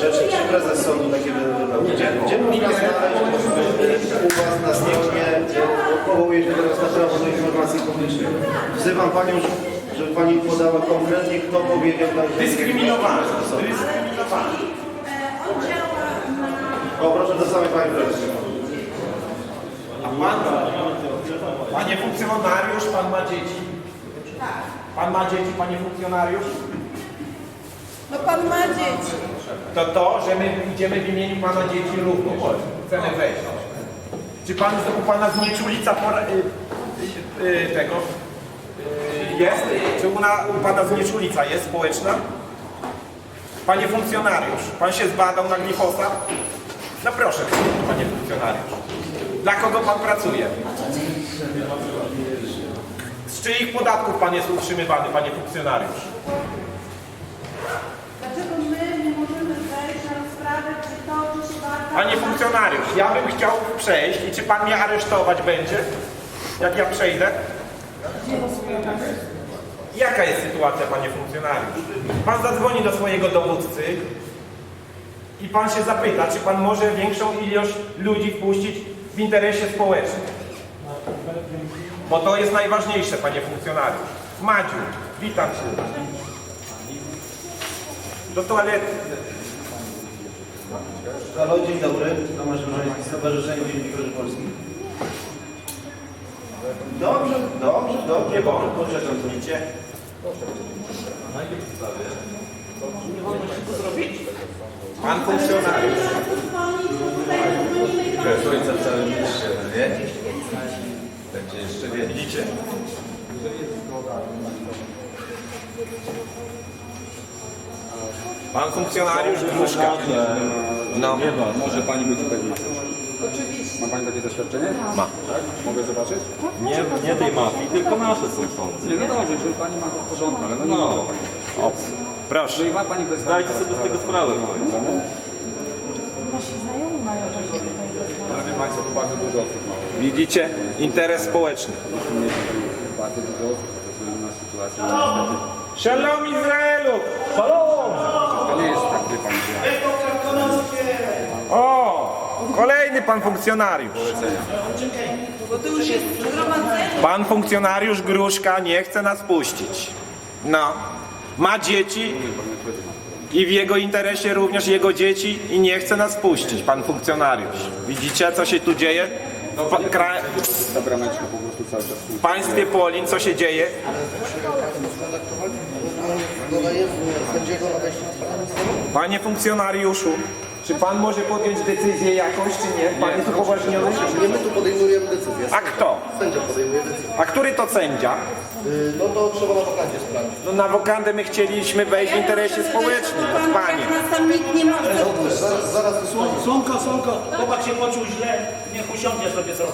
Rzecznik czy prezes sądu takie wydał? Gdzie, gdzie można znaleźć u Was na stronie, powołuję się teraz na prawo do informacji publicznej. Wzywam Panią, żeby- Pani podała konkretnie, kto powiedział że... Dyskryminowany. Dyskryminowany. On działa na... O, proszę do samej Pani Prezes. A pan, panie funkcjonariusz, pan ma dzieci. Tak. Pan ma dzieci, panie funkcjonariusz? No pan ma dzieci. To to, że my idziemy w imieniu pana dzieci równo. Chcemy wejść. Czy pan u pana znieczulica pora, y, y, y, tego y, jest? Czy u, na, u pana znieczulica jest społeczna? Panie funkcjonariusz, pan się zbadał na glifosat? No proszę, panie funkcjonariusz. Dla kogo pan pracuje? Z czyich podatków pan jest utrzymywany, panie funkcjonariusz? Dlaczego my nie możemy wejść na rozprawę, czy to, czy się warto... Panie funkcjonariusz, ja bym chciał przejść i czy pan mnie aresztować będzie, jak ja przejdę? Jaka jest sytuacja, panie funkcjonariusz? Pan zadzwoni do swojego dowódcy i pan się zapyta, czy pan może większą ilość ludzi wpuścić w interesie społecznym. Bo to jest najważniejsze, panie funkcjonariusz. Madziu, witam cię. Do toalety. Halo, dzień dobry. Tomasz Różański, Stowarzyszenie Dziennikarzy Polskich. Dobrze, dobrze, dobrze. Nie wolno. Poczekam tu. Widzicie? Pan funkcjonariusz. Dzwonić, bo tutaj dzwonimy i Ojca w całym mieście, no nie? Będzie jeszcze więcej. Widzicie? Pan funkcjonariusz Gruszka. No. Może pani być upewniona. Oczywiście. Ma pani takie doświadczenie? Ma. Tak? Mogę zobaczyć? Nie, nie tej mafii, tylko nasze są sądy. Nie, no dobrze, jeżeli pani ma to w porządku, ale no nie No. ma pani. Proszę. Jeżeli ma pani Dajcie sobie z tego sprawę. w końcu. Nasi znajomi mają takie tutaj Ale wie państwo, to bardzo dużo osób ma. Widzicie? Interes społeczny. Bardzo dużo osób, to jest inna sytuacja. Niestety. Shalom Izraelu! Shalom! Nie jest tak, wie pani, że O! Kolejny pan funkcjonariusz. Pan funkcjonariusz Gruszka nie chce nas puścić. No. Ma dzieci i w jego interesie również jego dzieci i nie chce nas puścić, pan funkcjonariusz. Widzicie, co się tu dzieje? W, pa- kra- ta brameczka po prostu cały czas w państwie Polin, co się dzieje? Panie funkcjonariuszu, czy pan może podjąć decyzję jakąś, czy nie? Pan jest upoważniony? Nie my tu podejmujemy decyzję. A kto? Sędzia podejmuje decyzję. A który to sędzia? Y, No to trzeba na wokandzie sprawdzić. No na wokandę my chcieliśmy wejść w interesie społecznym, panie. Jak nas tam nikt nie może Zaraz, zaraz wysłucham. Słonko, słonko, chłopak się poczuł źle, niech usiądzie sobie trochę.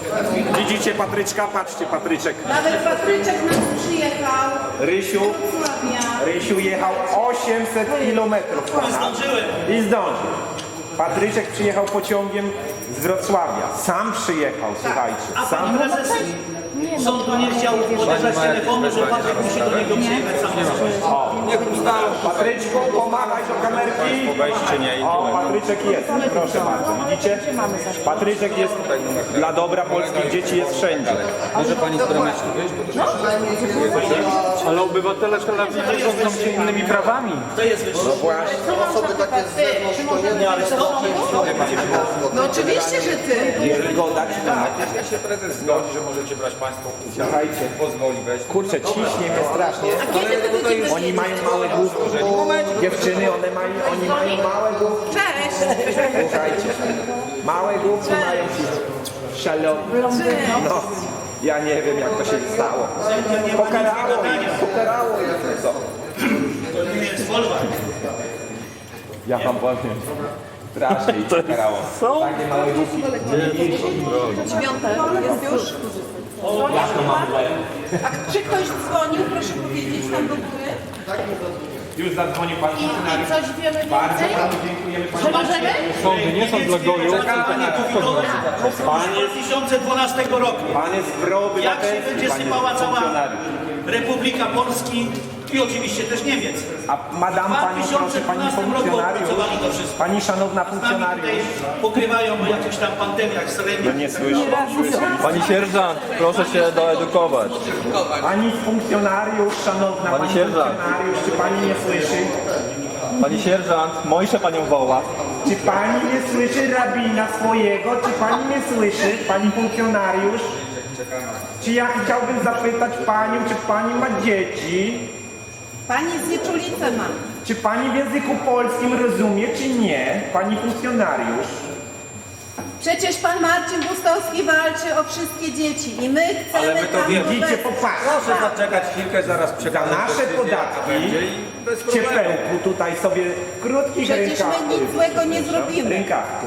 Widzicie Patryczka? Patrzcie Patryczek. Nawet Patryczek nas przyjechał. Rysiu. Rysiu jechał 800 kilometrów ponad Zdążyłem. i zdążył. Patryczek przyjechał pociągiem z Wrocławia. Sam przyjechał, słuchajcie. A Sam. pan prezes sąd go nie chciał odebrać telefonu, że Patryk musi do niego przyjechać sam. Niech ustało. Patryczku, pomagaj do kamerki. O, Patryczek jest, proszę bardzo. Widzicie? Patryczek jest dla dobra polskich dzieci jest wszędzie. Może pani to się Ale obywatele telewizji rządzą się innymi prawami. To jest wyższy. No właśnie. Osoby takie z zewnątrz to nie Nie, ale to No oczywiście, że ty. Jeżeli go dać, tak. Jak się prezes zgodzi, że możecie brać państwo udział, Słuchajcie. pozwoli wejść. Kurczę, ciśnie mnie strasznie. Kiedy Oni mają małe główki. Dziewczyny, one mają, oni mają małe główki. Cześć. Słuchajcie. Małe główki mają szalone. No, ja nie wiem jak to się stało. Pokarało ich, pokarało ich. Co? to nie jest folwark. Ja wam powiem. Strasznie ich pokarało. Takie małe główki. Dziewiąte jest już. A czy ktoś dzwonił? Proszę powiedzieć tam do góry. Już zadzwonił pan I, I funkcjonariusz. coś wiemy Bardzo więcej? panu dziękujemy panie Możemy? Sądy nie są dla gojów. Panie powidowe, z 2012 roku. Pan jest Jak się będzie panie sypała cała funkcjonariusz. Republika Polski i oczywiście też Niemiec. A madam, pani, proszę, pani 2012 roku funkcjonariusz, pani szanowna funkcjonariusz, pokrywają o jakichś tam pandemiach z no nie słyszę. Pani sierżant, proszę się doedukować. Pani funkcjonariusz, szanowna Pani pani, sierżant. funkcjonariusz, czy pani nie słyszy? Pani sierżant, Mojsze panią woła. Czy pani nie słyszy rabina swojego? Czy pani nie słyszy, pani funkcjonariusz? Czy ja chciałbym zapytać panią, czy pani ma dzieci? Pani znieczulicę ma. Czy pani w języku polskim rozumie, czy nie, pani funkcjonariusz? Przecież pan Marcin Bustowski walczy o wszystkie dzieci i my chcemy Ale my to tam wiemy. Widzicie, obecnie. popatrzcie. Proszę zaczekać chwilkę, zaraz Za przekażę nasze podatki jaka będzie i bez w problemu. ciepełku tutaj sobie w krótkich Przecież my nic złego nie zrobimy. Rękawku.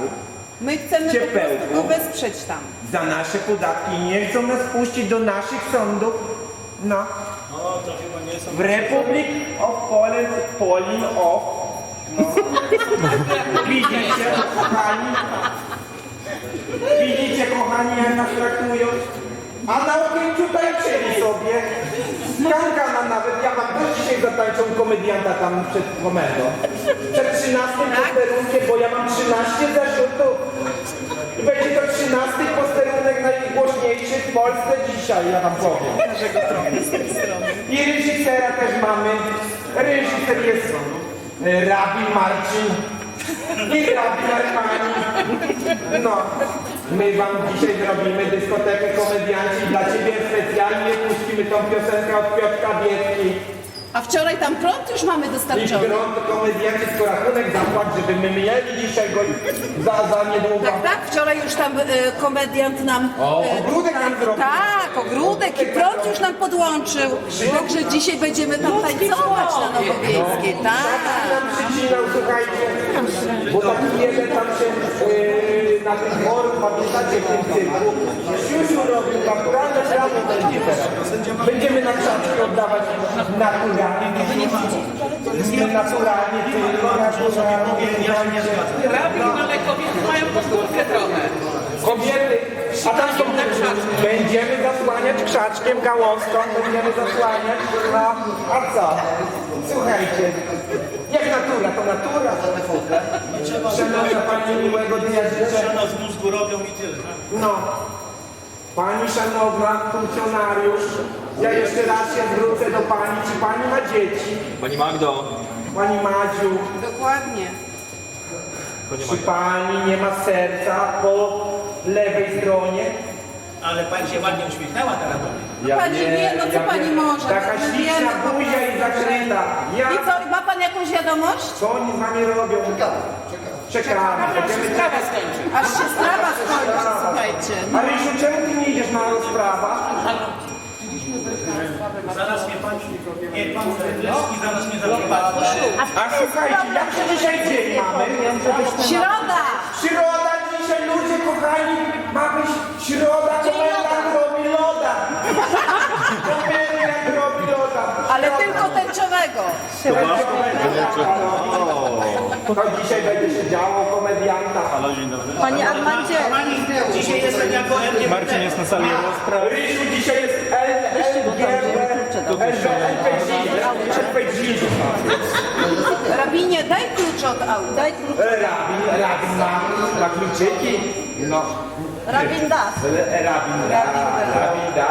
My chcemy po Ciepełku. prostu go wesprzeć tam. Za nasze podatki nie chcą nas puścić do naszych sądów. No. W Republic of Poland, Polin of. No. Widzicie, kochani? Widzicie, kochani, jak nas traktują? A na okryciu tańczyli sobie. Kankana nawet, ja wam też dzisiaj zatańczą komedianta tam przed komendą. Przed 13 posterunkiem, bo ja mam 13 zarzutów. I będzie to 13 posterunek najgłośniejszy w Polsce dzisiaj, ja wam powiem. I reżysera też mamy. Reżyser jest e, Rabin Marcin i Rabin Armani. No, my wam dzisiaj zrobimy dyskotekę komedianci. Dla ciebie specjalnie puścimy tą piosenkę od Piotrka Biedki. A wczoraj tam prąd już mamy I dostarczony. grunt komedianci z rachunek zapłać, żeby my mieli dzisiaj go za, za niedługo. Tak, tak, wczoraj już tam e, komediant nam... O, e, ogródek nam zrobił. Tak, ogródek i prąd już nam podłączył. Także dzisiaj będziemy tam tańcować na Nowowiejskiej. Tak. nam przycinał, słuchajcie, bo taki jeden tam się yy, na tym forum, pamiętacie w tym cyrku, Siusiu robił będzie teraz. Będziemy na krzaczki oddawać naturalnie. Nie naturalnie, tylko naturalnie. ale kobiety mają podwórkę trochę. Kobiety, a tam są Będziemy zasłaniać krzaczkiem, gałązką, będziemy zasłaniać, no, a co? Słuchajcie, jak natura, to natura. Szanowna Pani, miłego dnia życzę. Z mózgu robią i tyle. No, Pani szanowna funkcjonariusz, ja jeszcze raz się zwrócę do Pani, czy Pani ma dzieci? Pani Magdo, Pani Madziu, Dokładnie. czy Pani nie ma serca po lewej stronie? Ale pani się ładnie uśmiechnęła teraz do mnie. Pani wie, no co pani może? Taka My śliczna wiemy po buzia i prostu, zakryta. Ja, I co, ma pan jakąś wiadomość? co oni z Wami robią? Czekamy. Będziemy Sprawa skończy. Aż się sprawa skończy, słuchajcie. A Rysiu, czemu Ty nie idziesz na rozprawę? Zaraz mnie pan, nie, pan Lewski zaraz mnie zaprowadzi. A słuchajcie, jak się dzisiaj dzień mamy? Środa! Środa dzisiaj, ludzie kochani, ma być środa, komendant tęczowego. To dzisiaj będzie się działo komedianta. Panie Armandzie, dzisiaj jestem jako LGBT. Marcin jest na sali rozprawy. Rysiu dzisiaj jest LPG. Rabinie, daj klucz od auta. Daj klucz. Rabin, rabin ma, ma kluczyki. No. Rabin da. Rabin da, rabin da.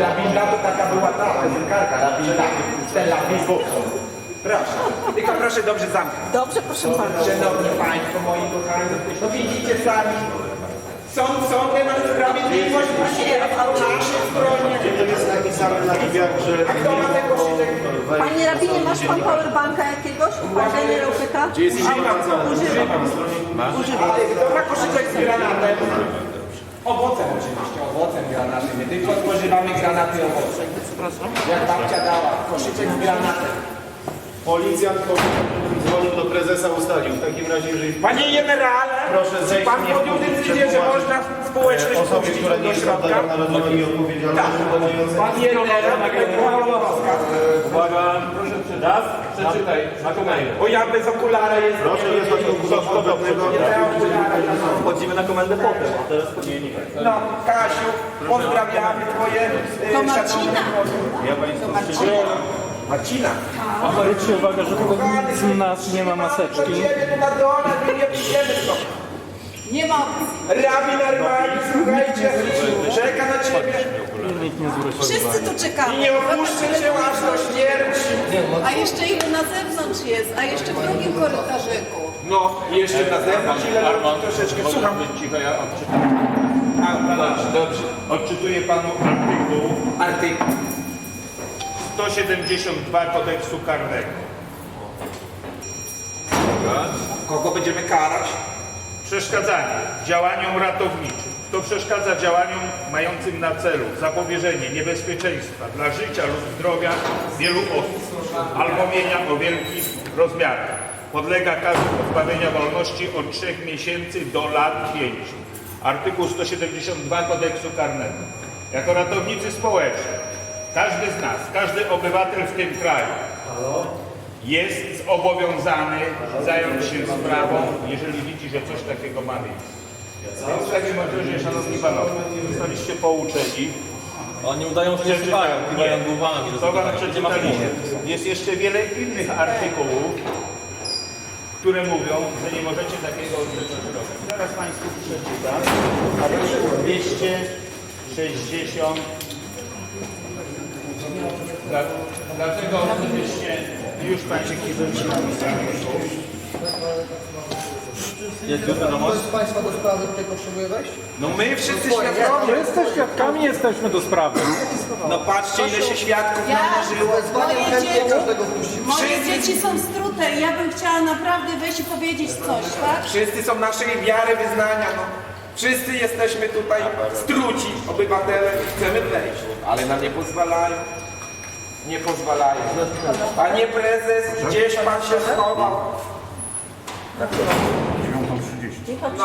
Rabin da to taka była ta piosenkarka, rabin da. Stella Bisbuk. Proszę. Tylko proszę dobrze zamknąć. dobrze, proszę pana. Szanowni Państwo, moi kochani, no widzicie sami, sąd sądem, ale sprawiedliwość musi być po naszej stronie. To jest napisane na drzwiach, że A kto ma ten koszyczek? Panie Rabinie, masz pan powerbanka jakiegoś? Uważaj, Rautyka? Używam, używam. Ale kto ma koszyczek z granatem? Owocem oczywiście, owocem granatem. Nie tylko spożywamy granaty owoce. Jak babcia dała, koszyczek z granatem. policjant dzwonił do prezesa ustalił. W takim razie, jeżeli Panie generale, Proszę czy zejść, pan nie podjął decyzję, że można społeczność osobie, puścić która do nie jest środka? prawda narodowa i odpowiedzialna Tak. za wypełniające Pan generał. Uwaga, raz, przeczytaj, dokumenty. Bo ja bez okulara jestem. Proszę wysłać konkursu podobnego. Wchodzimy na komendę potem, a teraz wchodzimy nie No, Kasiu, pozdrawiamy twoje e, To Marcina. Ja Państwu Marcina. Zwróćcie uwagę, że tu z nas nie ma maseczki. Ciebie tu na dole, my nie pójdziemy stąd. Nie ma. Rabin Armani, słuchajcie, czeka na ciebie Nikt nie zwrócił Wszyscy tu i czekamy. nie opuszczę cię aż do śmierci. A jeszcze ile na zewnątrz jest, a jeszcze w drugim korytarzyku. No, i jeszcze na zewnątrz, ile troszeczkę, słucham. Cicho, ja odczytam. A, dobrze, dobrze. Odczytuję panu artykuł Artykuł. 172 kodeksu karnego. Kogo będziemy karać? Przeszkadzanie działaniom ratowniczym. To przeszkadza działaniom mającym na celu zapobieżenie niebezpieczeństwa dla życia lub zdrowia wielu osób albo mienia o wielkich rozmiarach. Podlega karze pozbawienia wolności od 3 miesięcy do lat 5. Artykuł 172 kodeksu karnego. Jako ratownicy społeczni, każdy z nas, każdy obywatel w tym kraju jest zobowiązany zająć się sprawą, jeżeli widzi, że coś takiego ma miejsce. Więc w takim razie, szanowni panowie, zostaliście pouczeni. Oni udają, że nie słuchają, nie. kiwają głowami. To wam wpływu. Jest jeszcze wiele innych artykułów, które mówią, że nie możecie takiego rzeczy robić. Zaraz Państwu przeczytam. Artykuł 260. Dla, dlatego żebyście już Państwo Jest już wiadomość? Ktoś z Państwa do sprawy tutaj potrzebuje wejść? No my wszyscy świadkowie. Wszyscy świadkami jesteśmy do sprawy. No patrzcie, ile się świadków Ja, namnożyło. Wezwaniem moje chętnie dzieci, każdego wpuścimy. moje dzieci są strute i ja bym chciała naprawdę wejść i powiedzieć coś, tak? Wszyscy są naszej wiary, wyznania. No. Wszyscy jesteśmy tutaj struci, obywatele, i chcemy wejść, ale nam nie pozwalają. Nie pozwalają. Panie prezes, gdzieś pan się schował. No.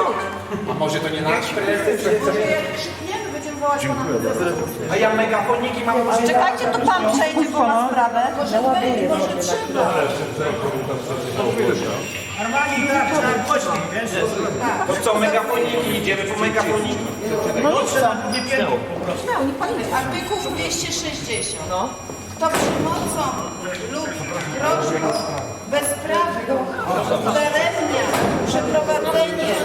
A może to nie nasz prezes? Może jak krzykniemy, będziemy wołać pana prezesa. A ja megafoniki mam użyć. Czekajcie, to pan przejdzie, bo ma sprawę. Może będzie, może trzeba. Normalnie tak, trzeba głośniej, wiesz? To co, megafoniki? Idziemy po megafoniki. No trzeba nie piętą po prostu. Artykuł 260. Kto przemocą lub groźbą bezprawną udaremnia przeprowadzenie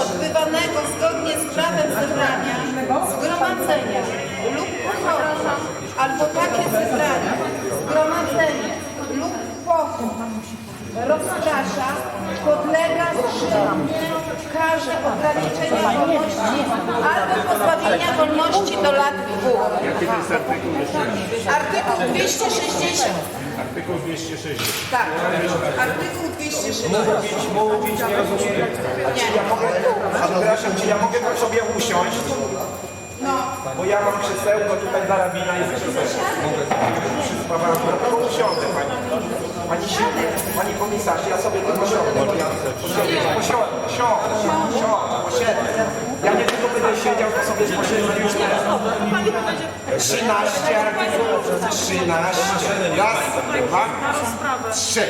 odbywanego zgodnie z prawem zebrania, zgromadzenia lub pochodu, albo takie zebranie, zgromadzenie lub pochód rozprasza, podlega grzywnie karze ograniczenia wolności albo pozbawienia wolności do lat dwóch. Jaki to jest artykuł jeszcze raz? Artykuł 260. Artykuł 260. Tak, artykuł 260. Mówić, mówić, nie rozumiem. Czy ja mogę, przepraszam, czy ja mogę tak sobie usiąść? No, Bo ja mam krzesełko, tutaj dla rabina jest krzesełko. Wszystko mam, no to usiądę pani. Pani, się- pani komisarz, ja sobie ja Posiądę, posiądę, posiądę, posiądę. Ja nie będę siedział, to sobie posiedzę już teraz. 13 artykułów, 13, raz, dwa, trzy.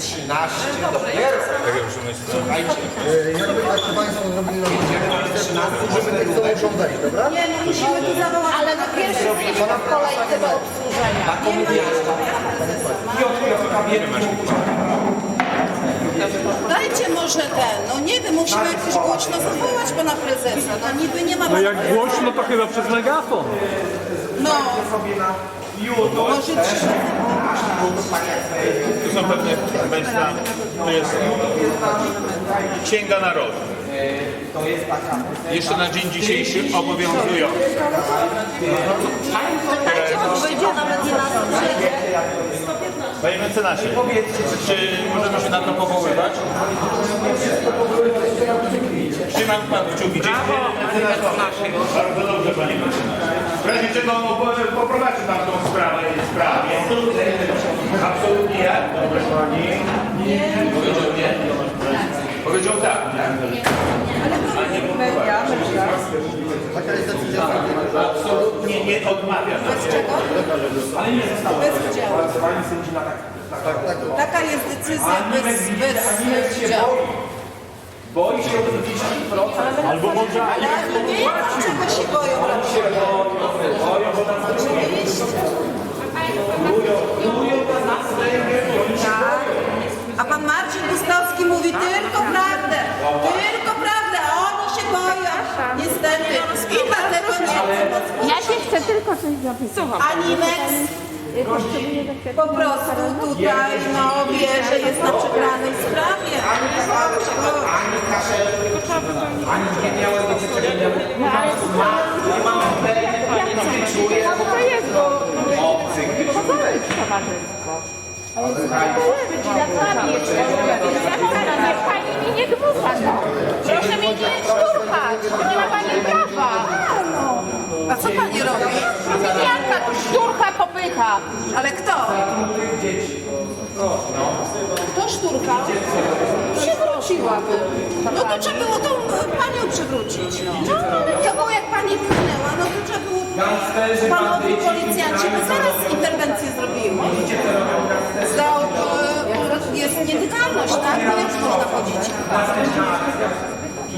13, dopiero. Słuchajcie, Jakby tak Państwo zrobili na ulicy, to muszą wejść, dobra? nie, no musimy tu zawołać. Ale na pierwszy w kolejce do obsłużenia. Piotrka Biedny. Dajcie może ten, no nie wiem, musimy jakoś głośno zawołać pana prezesa. No niby nie ma No jak głośno, to chyba przez megafon. No, sobie na YouTube. może trzy Tu są pewnie Państwa, to jest Księga Narodu. To jest taka. Jeszcze na dzień dzisiejszy obowiązują. wyjdzie nawet nie na Panie mecenasie, czy możemy się na to powoływać? Czy nam pan kciuki. Dziękuję. Bardzo dobrze, panie mecenasie. W razie czego po- poprowadzi pan tą sprawę w sprawie. Absolutnie jak? Dobrze pani. Powiedział nie? Powiedział tak, nie? A nie. Absolutnie nie odmawia. Bez czego? Bez udziału. Pani sędzina tak, tak, Taka jest decyzja bez, bez udziału. boi się odwrócić procent. Albo może Ale to nie jest to, czego się boją robić. boją, bo nas Oczywiście. Tak. A pan Marcin Gustowski mówi tylko prawdę. Tylko prawdę. A oni się boją. Niestety. I dlatego nie. Ja się chcę tylko coś zapytać. Animex po prostu tutaj no, wie, że jest na przegranej sprawie. ani kaszel, ani nie miałem do czynienia. Ale nie mam to jest, bo pozory towarzystwo. Ale dokładnie, ja popycha. Ale kto? Kto szturka? Przywróciłabym. No to trzeba było tą e, panią przywrócić. No, to było jak pani pchnęła, no to trzeba było panowie policjanci by zaraz interwencję zrobili. Za, e, jest nietykalność, tak? No jak można chodzić?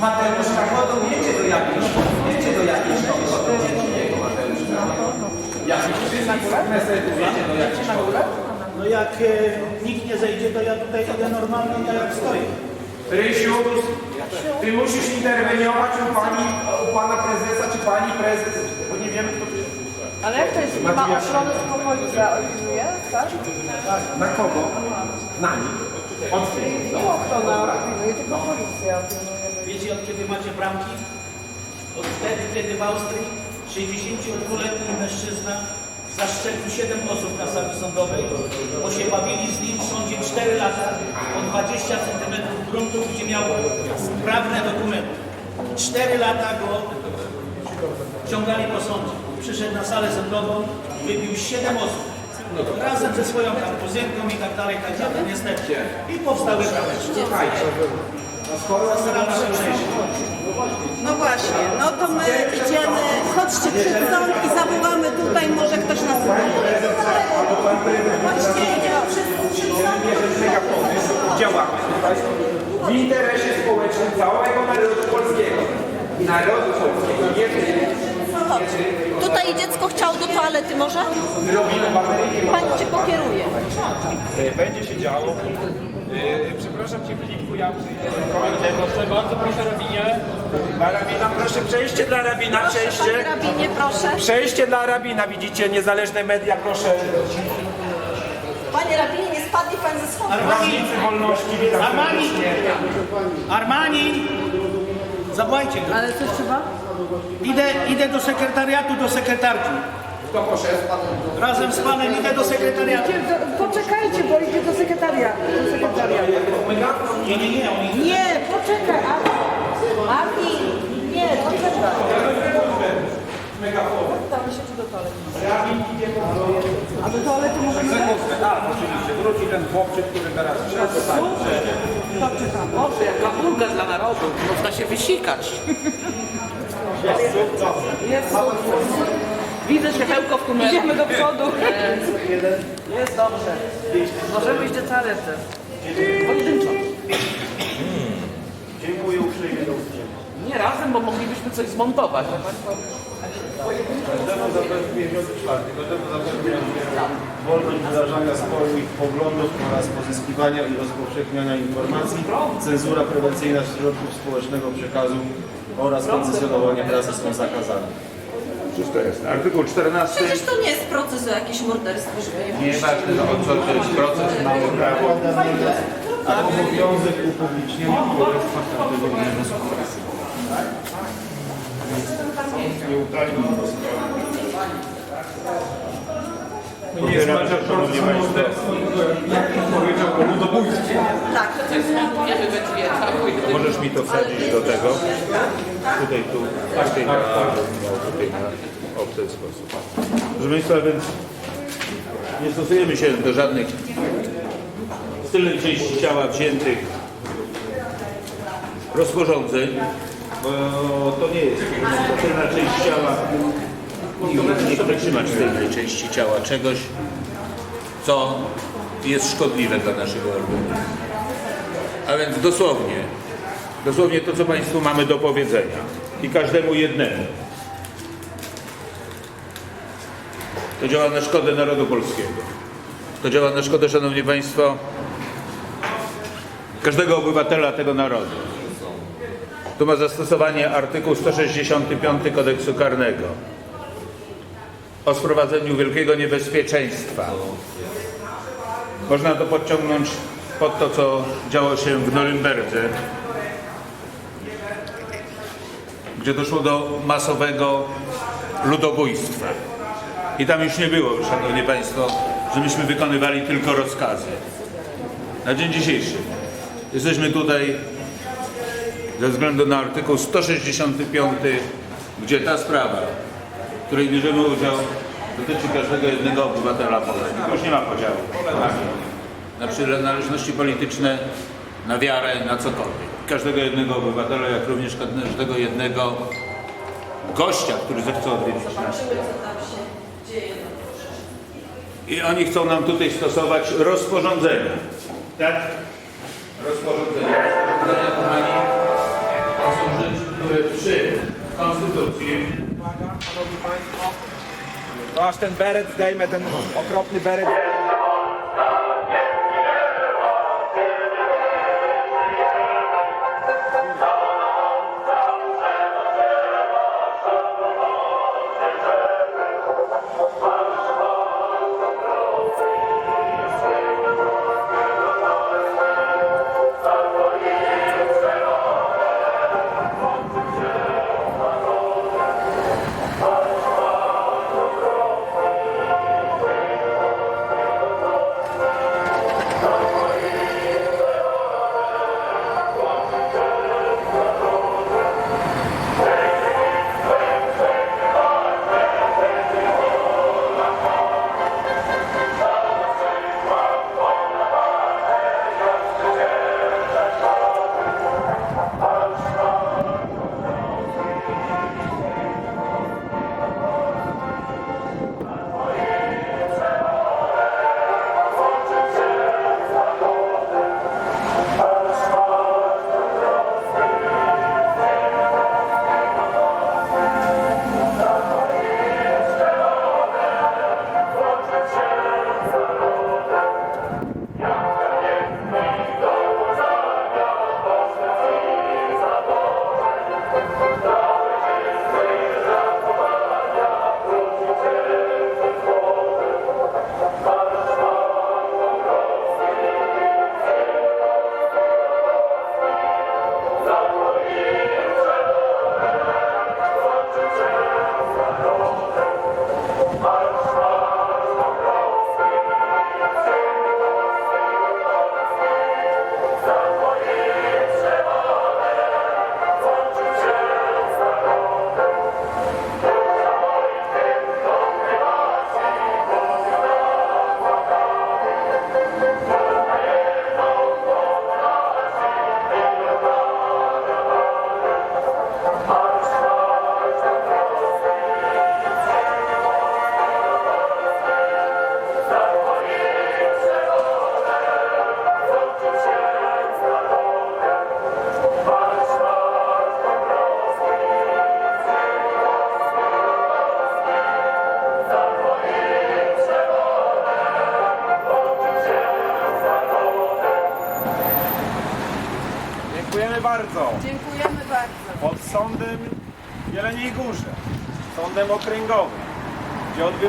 Mateusz Kakodą wiecie do jakiej szkoły, wiecie do jakiej szkoły chodzą dzieci jego Mateusz Wiecie jakiej szkoły? No jak e, nikt nie zejdzie, to ja tutaj idę normalnie, ja jak stoję. Rysiu, ty musisz interweniować u pani, u pana prezesa czy pani prezes, bo nie wiemy kto to jest. Ale jak to jest? Ma ochronę tylko policja opiniuje, tak? Na kogo? Na nich. Od Nie ochrona opiniuje, tylko policja opiniuje. Wiecie od kiedy macie bramki? Od wtedy, kiedy w Austrii 62-letni mężczyzna zaszczepił 7 osób na sali sądowej, bo się bawili z nim w sądzie 4 lata o 20 cm gruntu, gdzie miał sprawne dokumenty. 4 lata go ciągali po sądzie. Przyszedł na salę sądową, wybił 7 osób. Razem ze swoją tam kuzynką i tak dalej, tak dalej, niestety. I powstały brameczki. No właśnie, no to my idziemy, chodźcie przed sąd i zawołamy tutaj, może ktoś nas Chodźcie, idziemy przed, przed sąd. działamy w interesie społecznym całego narodu polskiego. Narodu polskiego. Tutaj dziecko chciało do toalety, może? Pani cię pokieruje. Będzie się działo. Yy, Przepraszam cię Filipku, ja. Proszę bardzo, proszę rabinie. Dla rabina, proszę przejście dla rabina, przejście. Rabinie, proszę. Przejście dla rabina, widzicie, niezależne media, proszę. Panie rabinie, nie spadnie pan ze schodów. Prawnicy wolności, witam Armani! Armani! Zawołajcie go. Ale coś trzeba? Idę, idę do sekretariatu, do sekretarki. Kto poszedł? Razem z panem idę do sekretariatu. Poczekajcie, bo idzie do sekretariatu. Do sekretariatu. Nie, nie, nie, oni... Nie, poczekaj, Armin. Armin, nie, poczekaj. Tam się tu do toalety. A do toalety możemy wejść? Tak, oczywiście. Wróci ten chłopczyk, który teraz wszedł. Boże, jaka ulga dla narodu. Można się wysikać. Jest Widzę światełko w tunelu. Idziemy do przodu. Jest dobrze. Możemy iść do toalety. Pojedynczo. Dziękuję uprzejmie do. Nie razem, bo moglibyśmy coś zmontować. Każdemu zapewnienie czwarty, każdemu zapewnienie wolność wyrażania swoich poglądów oraz pozyskiwania i rozpowszechniania informacji, cenzura prewencyjna środków społecznego przekazu oraz koncesjonowanie prasy są zakazane. Cóż to jest? Artykuł 14. Przecież to nie jest proces o jakieś morderstwo, żeby nie Nieważne, no, o co to jest proces, mamy prawo. A obowiązek upublicznienia królestwa każdego innego społeczeństwa. Nie utajnił rozprawy. To nie jest Popieram, proces morderstwa, jak pan powiedział, o ludobójstwie. Tak, to jest Możesz mi to wsadzić do tego? Tutaj, tu, tutaj na, no, tutaj na, o, w ten sposób. Proszę Państwa, więc nie stosujemy się do żadnych z tylnej części ciała wziętych rozporządzeń, bo to nie jest tylna część ciała. Nie chcę trzymać w tylnej części ciała czegoś, co jest szkodliwe dla naszego organizmu. A więc dosłownie, dosłownie to, co Państwu mamy do powiedzenia i każdemu jednemu. To działa na szkodę narodu polskiego. To działa na szkodę, Szanowni Państwo, każdego obywatela tego narodu. Tu ma zastosowanie artykuł 165 kodeksu karnego o sprowadzeniu wielkiego niebezpieczeństwa. Można to podciągnąć pod to, co działo się w Norymberdze, gdzie doszło do masowego ludobójstwa. I tam już nie było, Szanowni Państwo, że myśmy wykonywali tylko rozkazy. Na dzień dzisiejszy jesteśmy tutaj ze względu na artykuł 165, gdzie ta sprawa, której bierzemy udział, dotyczy każdego jednego obywatela Polski. Już nie ma podziału na przynależności polityczne, na wiarę, na cokolwiek. Każdego jednego obywatela, jak również każdego jednego gościa, który zechce odwiedzić nas. I oni chcą nam tutaj stosować rozporządzenia. Tak? Rozporządzenia. Rozporządzenia, kochani, to są rzeczy, które przy Konstytucji Uwaga, szanowni państwo. To aż ten beret zdejmę,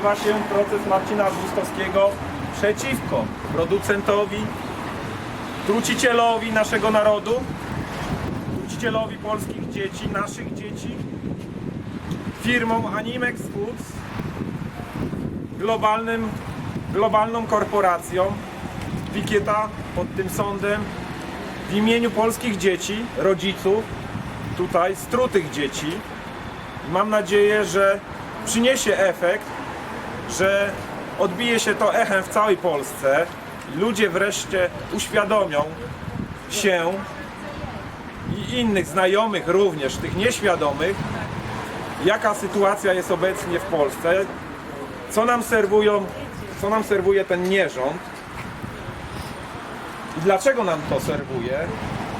odbywa się proces Marcina Gustowskiego przeciwko producentowi, trucicielowi naszego narodu, trucicielowi polskich dzieci, naszych dzieci, firmom Animex Foods, globalnym globalną korporacją, pikieta pod tym sądem. W imieniu polskich dzieci, rodziców, tutaj strutych dzieci. Mam nadzieję, że przyniesie efekt, że odbije się to echem w całej Polsce ludzie wreszcie uświadomią się i innych znajomych również, tych nieświadomych, jaka sytuacja jest obecnie w Polsce, co nam serwują, co nam serwuje ten nierząd i dlaczego nam to serwuje,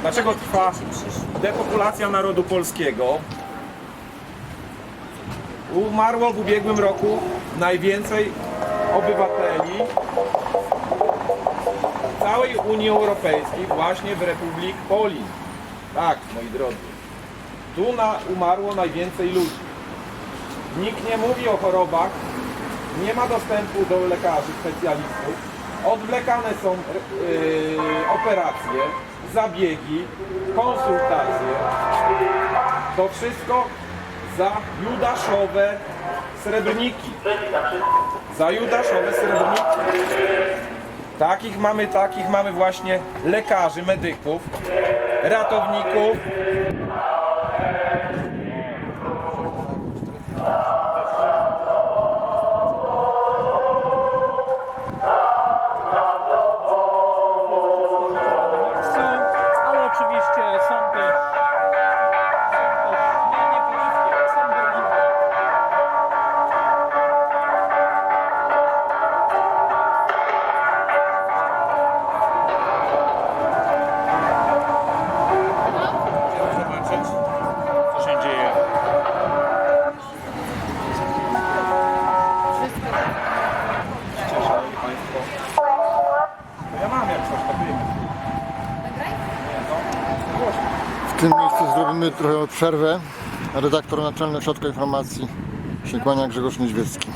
dlaczego trwa depopulacja narodu polskiego. Umarło w ubiegłym roku najwięcej obywateli całej Unii Europejskiej właśnie w Republik Polin. Tak, moi drodzy. Tu na, umarło najwięcej ludzi. Nikt nie mówi o chorobach, nie ma dostępu do lekarzy, specjalistów. Odwlekane są yy, operacje, zabiegi, konsultacje. To wszystko za judaszowe srebrniki. Za judaszowe srebrniki. Takich mamy, takich mamy właśnie lekarzy, medyków, ratowników. Zrobimy trochę przerwę. Redaktor naczelny Ośrodka Informacji się kłania Grzegorz Niedźwiecki.